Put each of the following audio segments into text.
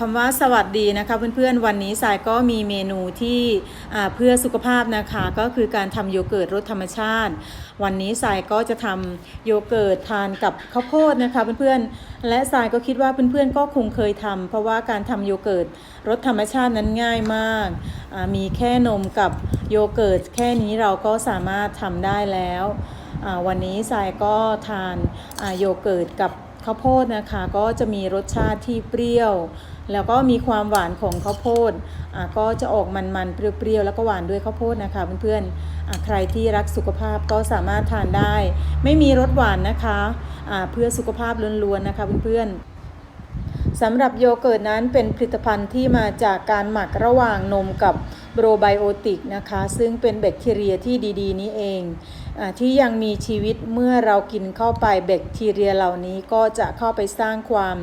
คำว่าสวัสดีนะคะเพื่อนๆวันนี้สายก็มีเมนูที่เพื่อสุขภาพนะคะก็คือการทำโยเกิร์ตรสธรรมชาติ วันนี้สายก็จะทำโยเกิร์ตทานกับข้าวโพดนะคะเพื่อนๆและสายก็คิดว่าเพื่อนๆก็คงเคยทำเพราะว่าการทำโยเกิร์ตรสธรรมชาตินั้นง่ายมาก มีแค่นมกับโยเกิร์ตแค่นี้เราก็สามารถทำได้แล้ว วันนี้สายก็ทานโยเกิร์ตกับ ข้าวโพดนะคะ ก็จะมีรสชาติที่เปรี้ยว แล้วก็มีความหวานของข้าวโพดอ่าก็จะออกมันๆเปรี้ยวๆแล้วก็หวานด้วยข้าวโพดนะคะเพื่อนๆอ่าใครที่รักสุขภาพก็สามารถทานได้ ไม่มีรสหวานนะคะอ่าเพื่อสุขภาพล้วนๆนะคะเพื่อนๆสำหรับโยเกิร์ตนั้นเป็นผลิตภัณฑ์ที่มาจากการหมักระหว่างนมกับโปรไบโอติกนะคะ ซึ่งเป็นแบคทีเรียที่ดี ๆ นี้เอง ที่ยังมีชีวิตเมื่อเรากินเข้าไปแบคทีเรียเหล่านี้ก็จะเข้าไปสร้างความ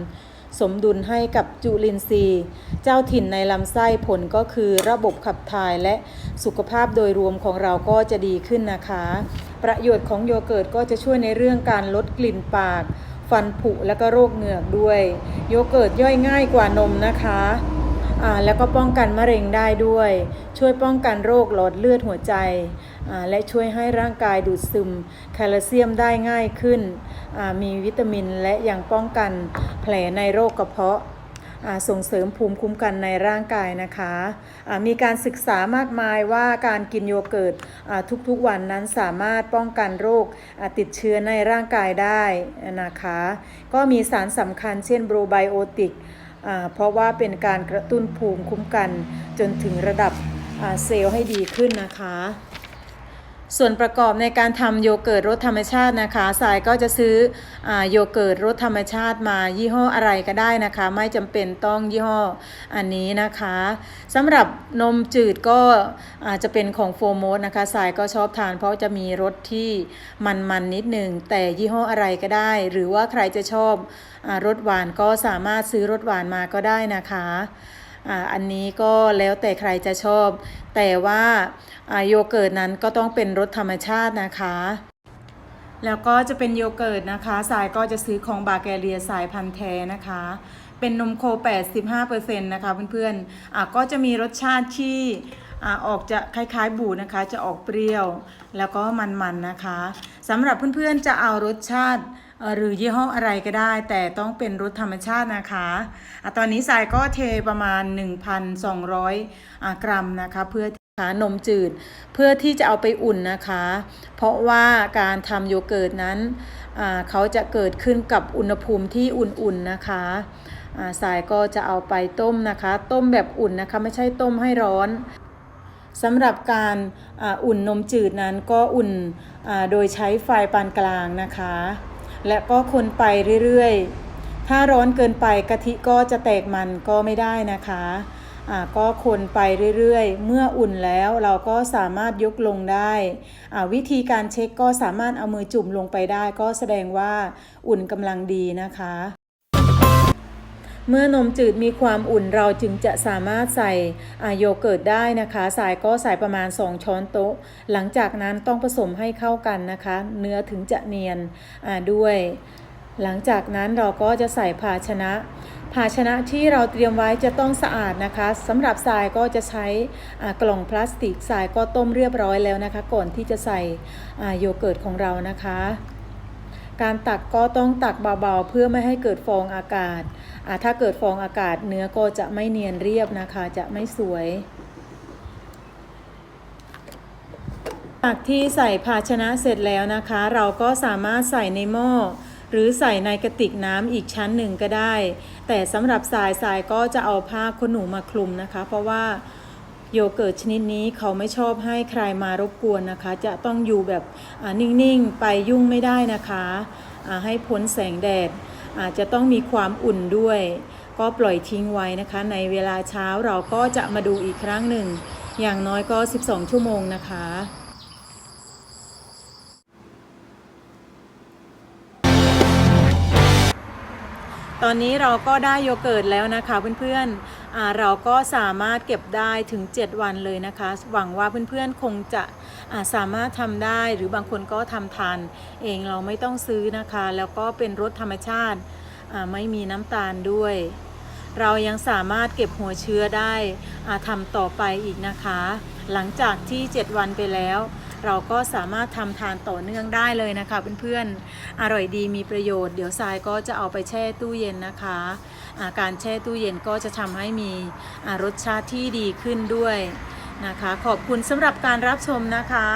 สมดุลให้กับจุลินทรีย์ เจ้าถิ่นในลำไส้ผลก็คือระบบขับถ่ายและสุขภาพโดยรวมของเราก็จะดีขึ้นนะคะ ประโยชน์ของโยเกิร์ตก็จะช่วยในเรื่องการลดกลิ่นปาก ฟันผุและก็โรคเหงือกด้วย โยเกิร์ตย่อยง่ายกว่านมนะคะ แล้วก็ป้องกันมะเร็งได้ด้วย ช่วยป้องกันโรคหลอดเลือดหัวใจ และช่วยให้ร่างกายดูดซึมแคลเซียมได้ง่ายขึ้น มีวิตามินและยังป้องกันแผลในโรคกระเพาะส่งเสริมภูมิคุ้มกันในร่างกายนะคะมีการศึกษามากมายว่าการกินโยเกิร์ตทุกๆวันนั้นสามารถป้องกันโรคติดเชื้อในร่างกายได้นะคะ ก็มีสารสำคัญเช่นโปรไบโอติก เพราะว่าเป็นการกระตุ้นภูมิคุ้มกันจนถึงระดับเซลล์ให้ดีขึ้นนะคะ ส่วนประกอบในการทำโยเกิร์ตรสธรรมชาตินะคะสายก็จะซื้ออโยเกิร์ตรสธรรมชาติมายี่ห้ออะไรก็ได้นะคะ ไม่จำเป็นต้องยี่ห้ออันนี้นะคะสำหรับนมจืดก็อาจจะเป็นของโฟโมสนะคะสายก็ชอบทานเพราะจะมีรสที่มันๆนนิดหนึ่งแต่ยี่ห้ออะไรก็ได้ หรือว่าใครจะชอบอรสหวานก็สามารถซื้อรสหวานมาก็ได้นะคะ อ่าอันนี้ก็แล้วแต่ใครจะชอบ แต่ว่าโยเกิร์ตนั้นก็ต้องเป็นรสธรรมชาตินะคะ แล้วก็จะเป็นโยเกิร์ตนะคะสายก็จะซื้อของบาแกเรียสายพันธุ์แท้นะคะเป็นนมโค 85%นะคะเพื่อนๆอะก็จะมีรสชาติที่อ่าออกจะคล้ายๆบูนะคะ จะออกเปรี้ยว แล้วก็มันๆนะคะสำหรับเพื่อนๆจะเอารสชาติ หรือยี่ห้ออะไรก็ได้ แต่ต้องเป็นรสธรรมชาตินะคะอะตอนนี้สายก็เทประมาณ 1,200อ่ากรัมนะคะ เพื่อหานมจืดเพื่อที่จะเอาไปอุ่นนะคะ เพราะว่าการทำโยเกิร์ตนั้นเขาจะเกิดขึ้นกับอุณหภูมิที่อุ่นๆนะคะาสายก็จะเอาไปต้มนะคะ ต้มแบบอุ่นนะคะไม่ใช่ต้มให้ร้อนสำหรับการอาอุ่นนมจืดนั้นก็อุ่นโดยใช้ไฟปานกลางนะคะ และก็คนไปเรื่อยๆ ถ้าร้อนเกินไปกะทิก็จะแตกมันก็ไม่ได้นะคะอ่าก็คนไปเรื่อยๆ เมื่ออุ่นแล้วเราก็สามารถยกลงได้อ่าวิธีการเช็คก็สามารถเอามือจุ่มลงไปได้ ก็แสดงว่าอุ่นกำลังดีนะคะ เมื่อนมจืดมีความอุ่นเราจึงจะสามารถใส่อ่าโยเกิร์ตได้นะคะ สายก็ใส่ประมาณ 2 ช้อนโต๊ะ หลังจากนั้นต้องผสมให้เข้ากันนะคะ เนื้อถึงจะเนียนด้วย หลังจากนั้นเราก็จะใส่ภาชนะ ภาชนะที่เราเตรียมไว้จะต้องสะอาดนะคะสำหรับทรายก็จะใช้กล่องพลาสติกทรายก็ต้มเรียบร้อยแล้วนะคะ ก่อนที่จะใส่โยเกิร์ตของเรานะคะ การตักก็ต้องตักเบาๆ เพื่อไม่ให้เกิดฟองอากาศาถ้าเกิดฟองอากาศเนื้อก็จะไม่เนียนเรียบนะคะ จะไม่สวยตักที่ใส่ภาชนะเสร็จแล้วนะคะ เราก็สามารถใส่ในหม้อ หรือใส่ในกระติกน้ำอีกชั้นหนึ่งก็ได้ แต่สำหรับสายสายก็จะเอาผ้าขนหนูมาคลุมนะคะ เพราะว่า โยเกิร์ตชนิดนี้เขาไม่ชอบให้ใครมารบกวนนะคะ จะต้องอยู่แบบนิ่งๆ ไปยุ่งไม่ได้นะคะให้พ้นแสงแดดอาจจะต้องมีความอุ่นด้วย ก็ปล่อยทิ้งไว้นะคะ ในเวลาเช้าเราก็จะมาดูอีกครั้งหนึ่ง อย่างน้อยก็ 12 ชั่วโมงนะคะตอนนี้เราก็ได้โยเกิร์ตแล้วนะคะเพื่อนๆ เราก็สามารถเก็บได้ถึง 7 วันเลยนะคะ หวังว่าเพื่อนๆคงจะาสามารถทำได้หรือบางคนก็ทำทานเองเราไม่ต้องซื้อนะคะ แล้วก็เป็นรสธรรมชาติาไม่มีน้ำตาลด้วย เรายังสามารถเก็บหัวเชื้อได้อ่าทำต่อไปอีกนะคะ หลังจากที่ 7 วันไปแล้วเราก็สามารถทำทานต่อเนื่องได้เลยนะคะเพื่อนๆ อร่อยดีมีประโยชน์ เดี๋ยวทรายก็จะเอาไปแช่ตู้เย็นนะคะ การแช่ตู้เย็นก็จะทำให้มีรสชาติที่ดีขึ้นด้วยนะคะ ขอบคุณสำหรับการรับชมนะคะ